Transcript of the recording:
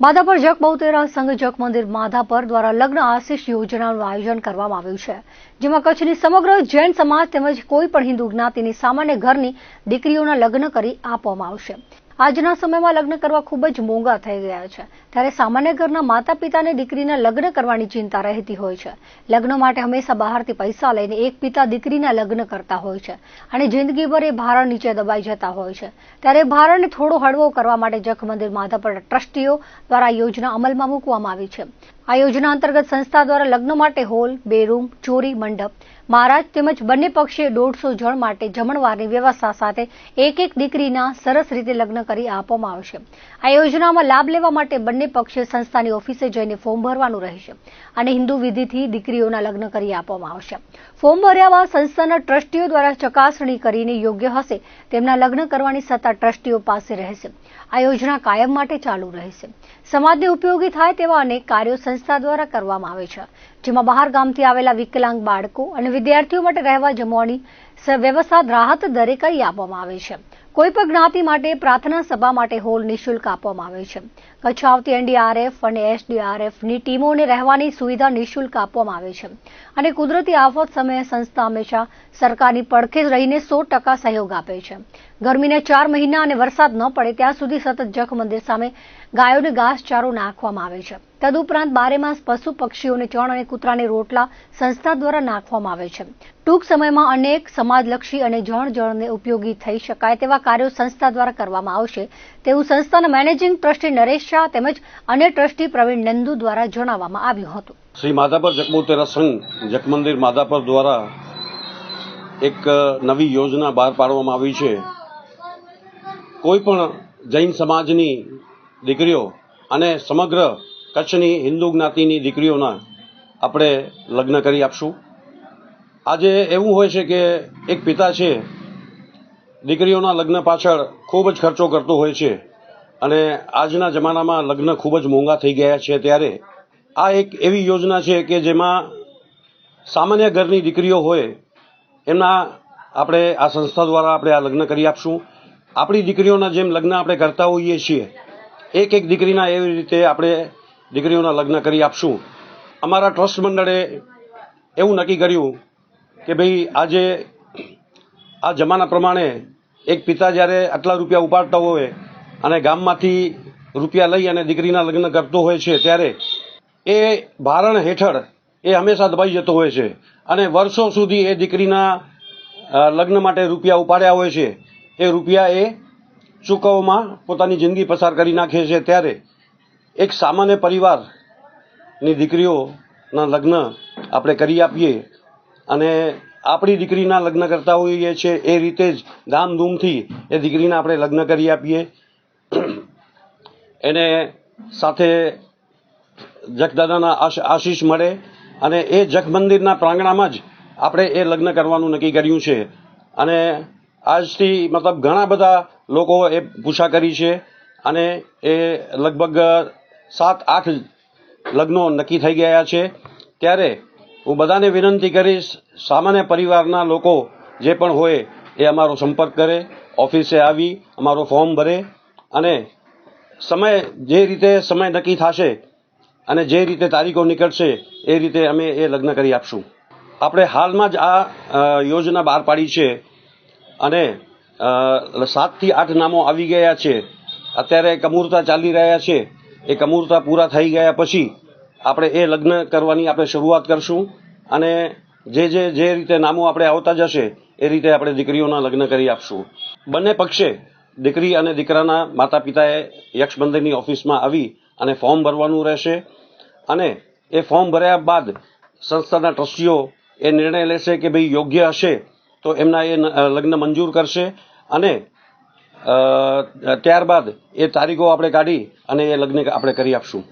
માધાપર જગ બહુતેરા સંઘ જગ મંદિર માધાપર દ્વારા લગ્ન આશીષ યોજનાનું આયોજન કરવામાં આવ્યું છે. જેમાં કચ્છની સમગ્ર જૈન સમાજ તેમજ કોઈ પણ હિન્દુ જ્ઞાતિની સામાન્ય ઘરની દીકરીઓના લગ્ન કરી આપવામાં આવશે. આજના સમયમાં લગ્ન કરવા ખૂબ જ મોંઘા થઈ ગયા છે. ત્યારે સામાન્ય ઘરના માતા પિતાને દીકરીના લગ્ન કરવાની ચિંતા રહેતી હોય છે. લગ્ન માટે હંમેશા બહારથી પૈસા લઈને એક પિતા દીકરીના લગ્ન કરતા હોય છે અને જિંદગીભર એ ભારણ નીચે દબાઈ જતા હોય છે. ત્યારે ભારણને થોડો હળવો કરવા માટે જખમંદિર માધાપર ટ્રસ્ટીઓ દ્વારા યોજના અમલમાં મૂકવામાં આવી છે. આ યોજના અંતર્ગત સંસ્થા દ્વારા લગ્ન માટે હોલ બે રૂમ ચોરી, મંડપ, મહારાજ તેમજ બંને પક્ષે દોઢસો જણ માટે જમણવારની વ્યવસ્થા સાથે એક એક દીકરીના સરસ રીતે લગ્ન કરી આપવામાં આવશે. આ યોજનામાં લાભ લેવા માટે બંને પક્ષે સંસ્થાની ઓફિસે જઈને ફોર્મ ભરવાનું રહેશે અને હિન્દુ વિધિથી દીકરીઓના લગ્ન કરી આપવામાં આવશે. ફોર્મ ભર્યા બાદ સંસ્થાના ટ્રસ્ટીઓ દ્વારા ચકાસણી કરીને યોગ્ય હશે તેમના લગ્ન કરવાની સત્તા ટ્રસ્ટીઓ પાસે રહેશે. આ યોજના કાયમ માટે ચાલુ રહેશે. સમાજને ઉપયોગી થાય તેવા અનેક કાર્યો સંસ્થા દ્વારા કરવામાં આવે છે, જેમાં બહાર ગામથી આવેલા વિકલાંગ બાળકો અને વિદ્યાર્થીઓ માટે રહેવા જમવાની વ્યવસ્થા રાહત દરે કરી આપવામાં આવે છે. કોઈ પણ જ્ઞાતિ માટે પ્રાર્થના સભા માટે હોલ નિઃશુલ્ક આપવામાં આવે છે. કચ્છ આવતી એનડીઆરએફ અને એસડીઆરએફની ટીમોને રહેવાની સુવિધા નિઃશુલ્ક આપવામાં આવે છે. અને કુદરતી આફત સમયે સંસ્થા હંમેશા સરકારની પડખે રહીને સો ટકા સહયોગ આપે છે. ગરમીને ચાર મહિના અને વરસાદ ન પડે ત્યાં સુધી સતત જખ મંદિર સામે ગાયોને ઘાસચારો નાખવામાં આવે છે. તદુપરાંત બારેમાસ પશુ પક્ષીઓને ચણ અને કૂતરાને રોટલા સંસ્થા દ્વારા નાખવામાં આવે છે. ટૂંક સમયમાં અનેક સમાજલક્ષી અને જણ જણને ઉપયોગી થઈ શકાય તેવા કાર્યો સંસ્થા દ્વારા કરવામાં આવશે. તેવું સંસ્થાના મેનેજિંગ ટ્રસ્ટી નરેશ શાહ તેમજ અન્ય ટ્રસ્ટી પ્રવીણ નંદુ દ્વારા જણાવવામાં આવ્યું હતું. શ્રી માધાપર જકમોતેરા સંઘ જકમંદિર માધાપર દ્વારા એક નવી યોજના બહાર પાડવામાં આવી છે. કોઈ પણ જૈન સમાજની દીકરીઓ અને સમગ્ર કચ્છની હિન્દુ જ્ઞાતિની દીકરીઓના આપણે લગ્ન કરી આપશું. આજે એવું હોય છે કે એક પિતા છે, દીકરીઓના લગ્ન પાછળ ખૂબ જ ખર્ચો કરતો હોય છે અને આજના જમાનામાં લગ્ન ખૂબ જ મોંઘા થઈ ગયા છે ત્યારે. આ એક એવી યોજના છે કે જેમાં સામાન્ય ઘરની દીકરીઓ હોય, એમના આપણે આ સંસ્થા દ્વારા આપણે આ લગ્ન કરી આપશું. આપણી દીકરીઓના જેમ લગ્ન આપણે કરતા હોઈએ છીએ એક એક દીકરીના એવી રીતે આપણે દીકરીઓના લગ્ન કરી આપશું. અમારા ટ્રસ્ટ મંડળે એવું નક્કી કર્યું કે ભાઈ આજે, આ જમાના પ્રમાણે એક પિતા જ્યારે આટલા રૂપિયા ઉપાડતા હોય અને ગામમાંથી રૂપિયા લઈ અને દીકરીના લગ્ન કરતો હોય છે ત્યારે એ ભારણ હેઠળ એ હંમેશા દબાઈ જતો હોય છે અને વર્ષો સુધી એ દીકરીના લગ્ન માટે રૂપિયા ઉપાડ્યા હોય છે. એ રૂપિયા એ ચૂકવવામાં પોતાની જિંદગી પસાર કરી નાખે છે ત્યારે એક સામાન્ય પરિવારની દીકરીઓના લગ્ન આપણે કરી આપીએ અને આપણી દીકરીના લગ્ન કરતા હોઈએ છીએ એ રીતે જ ધામધૂમથી એ દીકરીના આપણે લગ્ન કરી આપીએ. એને સાથે જખદાદાના આશ- આશીષ મળે અને એ જખ મંદિરના પ્રાંગણામાં જ આપણે એ લગ્ન કરવાનું નક્કી કર્યું છે. અને આજથી મતલબ ઘણા બધા લોકો એ પૂછા કરી છે અને એ લગભગ સાત, આઠ લગ્નો નક્કી થઈ ગયા છે. ત્યારે હું બધાને વિનંતી કરીશ, સામાન્ય પરિવારના લોકો જે પણ હોય એ અમારો સંપર્ક કરે, ઓફિસે આવી, અમારો ફોર્મ ભરે અને સમય, જે રીતે સમય નક્કી થશે અને જે રીતે તારીખો નીકળશે એ રીતે અમે એ લગ્ન કરી આપશું. આપણે હાલમાં જ આ યોજના બહાર પાડી છે અને સાતથી આઠ નામો આવી ગયા છે. અત્યારે કમૂરતા ચાલી રહ્યા છે. એ કમૂરતા પૂરા થઈ ગયા પછી આપણે એ લગ્ન કરવાની આપણે શરૂઆત કરશું અને જે જે જે રીતે નામો આપણે આવતા જશે એ રીતે આપણે દીકરીઓના લગ્ન કરી આપશું. બંને પક્ષે દીકરી અને દીકરાના માતા પિતાએ યક્ષબંધનની ઓફિસમાં આવી અને ફોર્મ ભરવાનું રહેશે અને એ ફોર્મ ભર્યા બાદ સંસ્થાના ટ્રસ્ટીઓ એ નિર્ણય લેશે કે ભાઈ યોગ્ય હશે તો એમના એ લગ્ન મંજૂર કરશે અને ત્યારબાદ એ તારીખો આપણે કાઢી અને એ લગ્ન આપણે કરી આપશું.